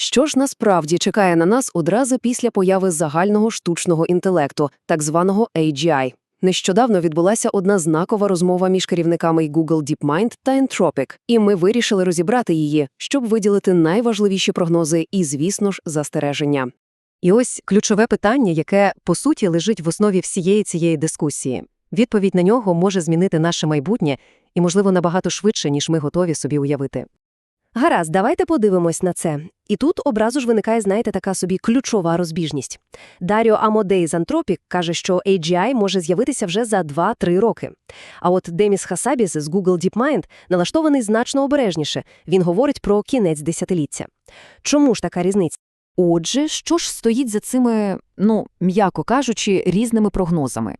Що ж насправді чекає на нас одразу після появи загального штучного інтелекту, так званого AGI? Нещодавно відбулася одна знакова розмова між керівниками Google DeepMind та Anthropic, і ми вирішили розібрати її, щоб виділити найважливіші прогнози і, звісно ж, застереження. І ось ключове питання, яке, по суті, лежить в основі всієї цієї дискусії. Відповідь на нього може змінити наше майбутнє і, можливо, набагато швидше, ніж ми готові собі уявити. Гаразд, давайте подивимось на це. І тут одразу ж виникає, знаєте, така собі ключова розбіжність. Даріо Амодей з Антропік каже, що AGI може з'явитися вже за 2-3 роки. А от Деміс Хасабіс з Google DeepMind налаштований значно обережніше. Він говорить про кінець десятиліття. Чому ж така різниця? Отже, що ж стоїть за цими, ну, м'яко кажучи, різними прогнозами?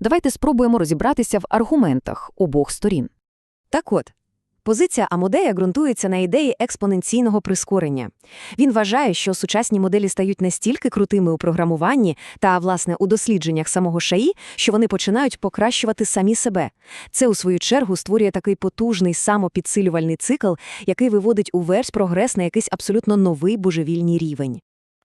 Давайте спробуємо розібратися в аргументах обох сторін. Так от, позиція Амодея ґрунтується на ідеї експоненційного прискорення. Він вважає, що сучасні моделі стають настільки крутими у програмуванні та, власне, у дослідженнях самого ШАІ, що вони починають покращувати самі себе. Це, у свою чергу, створює такий потужний самопідсилювальний цикл, який виводить увесь прогрес на якийсь абсолютно новий божевільний рівень.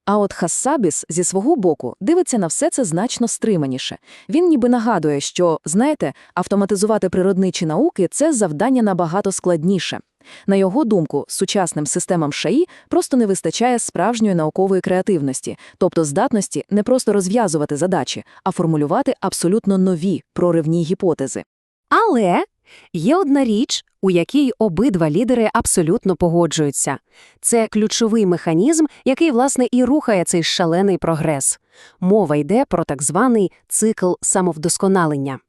А от Хассабіс зі свого боку дивиться на все це значно стриманіше. Він ніби нагадує, що, знаєте, автоматизувати природничі науки – це завдання набагато складніше. На його думку, сучасним системам ШАІ просто не вистачає справжньої наукової креативності, тобто здатності не просто розв'язувати задачі, а формулювати абсолютно нові проривні гіпотези. Але є одна річ, у якій обидва лідери абсолютно погоджуються. Це ключовий механізм, який, власне, і рухає цей шалений прогрес. Мова йде про так званий цикл самовдосконалення.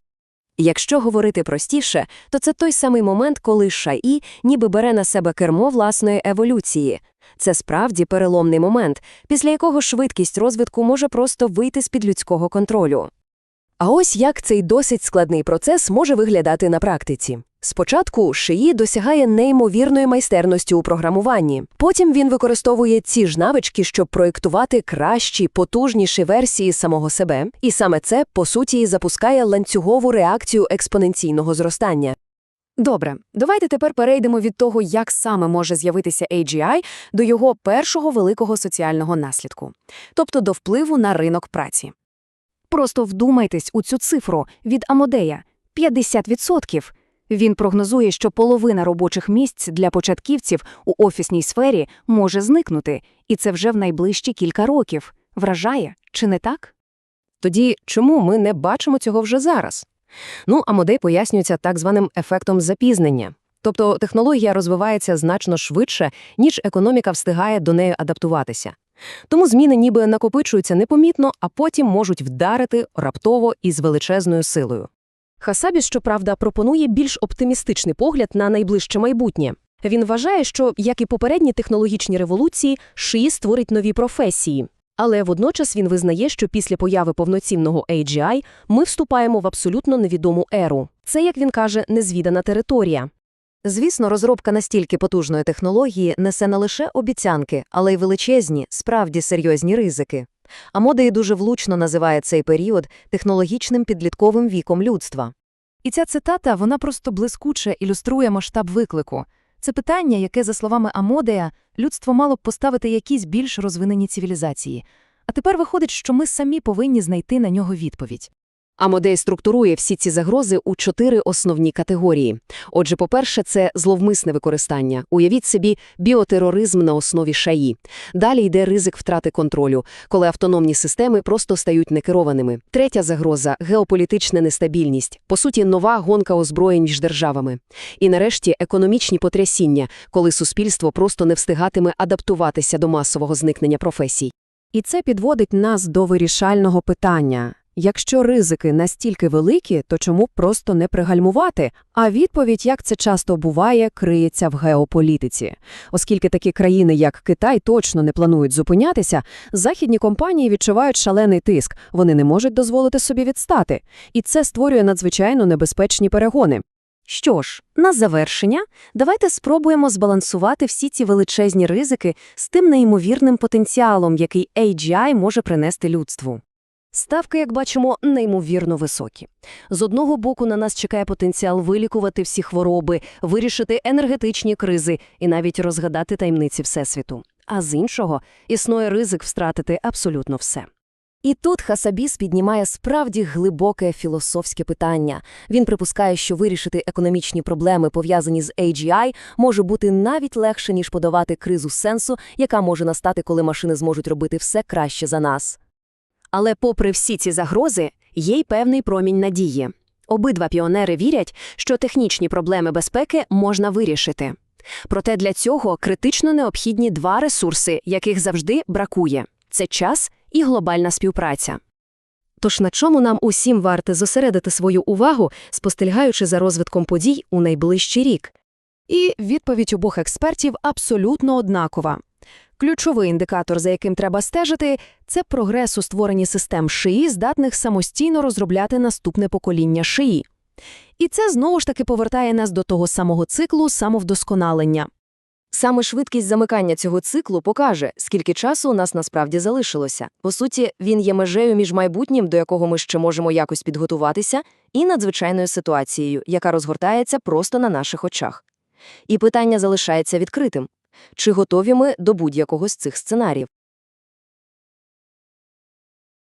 Якщо говорити простіше, то це той самий момент, коли ШАІ ніби бере на себе кермо власної еволюції. Це справді переломний момент, після якого швидкість розвитку може просто вийти з-під людського контролю. А ось як цей досить складний процес може виглядати на практиці. Спочатку шиї досягає неймовірної майстерності у програмуванні. Потім він використовує ці ж навички, щоб проєктувати кращі, потужніші версії самого себе. І саме це, по суті, запускає ланцюгову реакцію експоненційного зростання. Добре, давайте тепер перейдемо від того, як саме може з'явитися AGI, до його першого великого соціального наслідку, тобто до впливу на ринок праці. Просто вдумайтесь у цю цифру від Амодея – 50%. Він прогнозує, що половина робочих місць для початківців у офісній сфері може зникнути, і це вже в найближчі кілька років. Вражає, чи не так? Тоді чому ми не бачимо цього вже зараз? Ну, а модель пояснюється так званим ефектом запізнення. Тобто технологія розвивається значно швидше, ніж економіка встигає до неї адаптуватися. Тому зміни ніби накопичуються непомітно, а потім можуть вдарити раптово і з величезною силою. Хасабі, щоправда, пропонує більш оптимістичний погляд на найближче майбутнє. Він вважає, що, як і попередні технологічні революції, ШИІ створить нові професії. Але водночас він визнає, що після появи повноцінного AGI ми вступаємо в абсолютно невідому еру. Це, як він каже, незвідана територія. Звісно, розробка настільки потужної технології несе не лише обіцянки, але й величезні, справді серйозні ризики. А дуже влучно називає цей період технологічним підлітковим віком людства. І ця цитата, вона просто блискуче ілюструє масштаб виклику. Це питання, яке, за словами Амодея, людство мало б поставити якісь більш розвинені цивілізації. А тепер виходить, що ми самі повинні знайти на нього відповідь. Амодей структурує всі ці загрози у чотири основні категорії. Отже, по-перше, це зловмисне використання. Уявіть собі біотероризм на основі ШАІ. Далі йде ризик втрати контролю, коли автономні системи просто стають некерованими. Третя загроза геополітична нестабільність, по суті, нова гонка озброєнь між державами. І нарешті економічні потрясіння, коли суспільство просто не встигатиме адаптуватися до масового зникнення професій. І це підводить нас до вирішального питання. Якщо ризики настільки великі, то чому просто не пригальмувати? А відповідь, як це часто буває, криється в геополітиці. Оскільки такі країни, як Китай, точно не планують зупинятися, західні компанії відчувають шалений тиск, вони не можуть дозволити собі відстати. І це створює надзвичайно небезпечні перегони. Що ж, на завершення, давайте спробуємо збалансувати всі ці величезні ризики з тим неймовірним потенціалом, який AGI може принести людству. Ставки, як бачимо, неймовірно високі. З одного боку на нас чекає потенціал вилікувати всі хвороби, вирішити енергетичні кризи і навіть розгадати таємниці Всесвіту. а з іншого існує ризик втратити абсолютно все. І тут Хасабіс піднімає справді глибоке філософське питання. Він припускає, що вирішити економічні проблеми, пов'язані з AGI, може бути навіть легше, ніж подавати кризу сенсу, яка може настати, коли машини зможуть робити все краще за нас. Але попри всі ці загрози, є й певний промінь надії. Обидва піонери вірять, що технічні проблеми безпеки можна вирішити. Проте для цього критично необхідні два ресурси, яких завжди бракує – це час і глобальна співпраця. Тож на чому нам усім варто зосередити свою увагу, спостерігаючи за розвитком подій у найближчий рік? І відповідь обох експертів абсолютно однакова. Ключовий індикатор, за яким треба стежити, це прогрес у створенні систем ШИІ, здатних самостійно розробляти наступне покоління ШИІ. І це знову ж таки повертає нас до того самого циклу самовдосконалення. Саме швидкість замикання цього циклу покаже, скільки часу у нас насправді залишилося. По суті, він є межею між майбутнім, до якого ми ще можемо якось підготуватися, і надзвичайною ситуацією, яка розгортається просто на наших очах. І питання залишається відкритим. Чи готові ми до будь-якого з цих сценаріїв?